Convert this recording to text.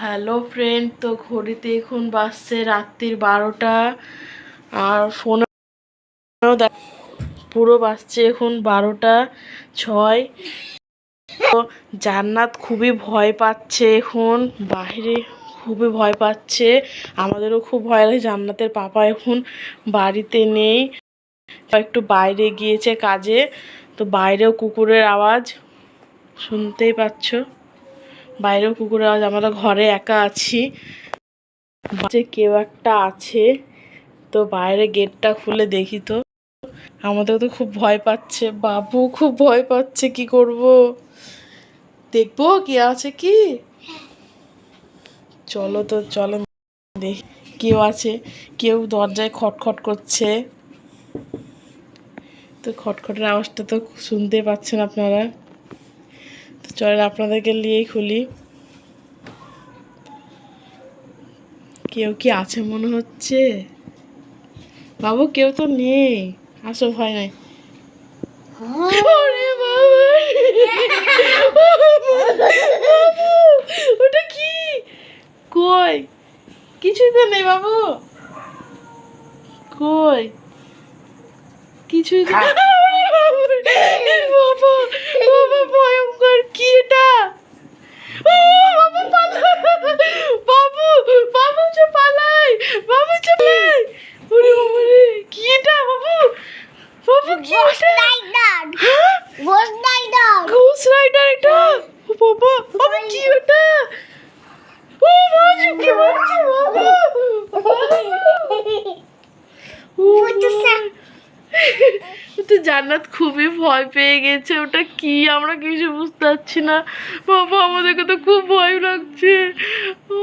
Hello friend তো ঘড়িতে এখন বাজছে রাত্রির বারোটা। আর ফোনে পুরো বাজছে এখন বারোটা ছয়। তো জান্নাত খুবই ভয় পাচ্ছে এখন, বাইরে খুবই ভয় পাচ্ছে। আমাদেরও খুব ভয় লাগে, জান্নাতের পাপা এখন বাড়িতে নেই। একটু বাইরে গিয়েছে কাজে, তো বাইরেও কুকুরের আওয়াজ, শুনতেই পাচ্ছ। বাইরেও কুকুর আওয়াজ আমরা ঘরে একা আছি। যে কেউ একটা আছে, তো বাইরে গেটটা খুলে দেখি তো। আমাদের তো খুব ভয় পাচ্ছে, বাবু খুব ভয় পাচ্ছে, কি করব? দেখব কি আছে কি? চলো তো, চলো দেখি কেউ আছে, কেউ দরজায় খটখট করছে। তো খটখটের আওয়াজটা তো শুনতে পাচ্ছেন আপনারা। চলেন আপনাদেরকে নিয়েই খুলি। কেউ কি আছে মনে হচ্ছে? বাবু কেউ তো নেই। আসো ভয় নাই। বাবু, ওটা কি? কই? কিছুই তো নেই বাবু। কই? কিছুই তো ওরে বাবারে, এ বাবা বাবা ভয়ঙ্কর কি এটা ও বাবু পালা বাবু বাবু চো পালাই বাবু চো পালাই ওরে বাবারে কি এটা বাবু বাবু কি এটা হ্যাঁ? ঘোষ রাইডার এটা ও বাবা বাবা কি ওটা ও মা কি মারছে বাবা তো জান্নাত খুবই ভয় পেয়ে গেছে ওটা কি? আমরা কিছু বুঝতে পারছি না। বাবা আমাদেরকে তো খুব ভয় লাগছে। ও